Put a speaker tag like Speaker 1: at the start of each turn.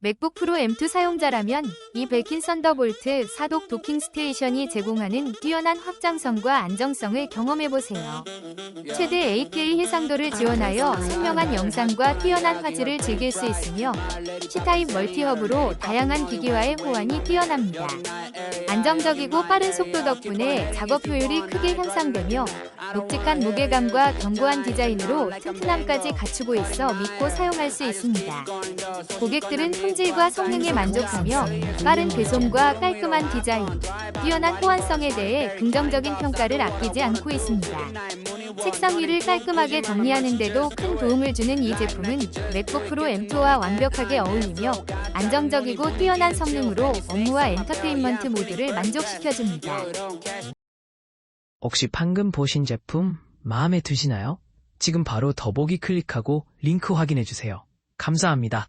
Speaker 1: 맥북 프로 M2 사용자라면 이 백인 썬더볼트 사독 도킹 스테이션이 제공하는 뛰어난 확장성과 안정성을 경험해보세요. 최대 8K 해상도를 지원하여 선명한 영상과 뛰어난 화질을 즐길 수 있으며 C타입 멀티허브로 다양한 기기와의 호환이 뛰어납니다. 안정적이고 빠른 속도 덕분에 작업 효율이 크게 향상되며 묵직한 무게감과 견고한 디자인으로 튼튼함까지 갖추고 있어 믿고 사용할 수 있습니다. 고객들은 품질과 성능에 만족하며 빠른 배송과 깔끔한 디자인, 뛰어난 호환성에 대해 긍정적인 평가를 아끼지 않고 있습니다. 책상 위를 깔끔하게 정리하는데도 큰 도움을 주는 이 제품은 맥북 프로 M2와 완벽하게 어울리며 안정적이고 뛰어난 성능으로 업무와 엔터테인먼트 모두를 만족시켜줍니다.
Speaker 2: 혹시 방금 보신 제품 마음에 드시나요? 지금 바로 더보기 클릭하고 링크 확인해주세요. 감사합니다.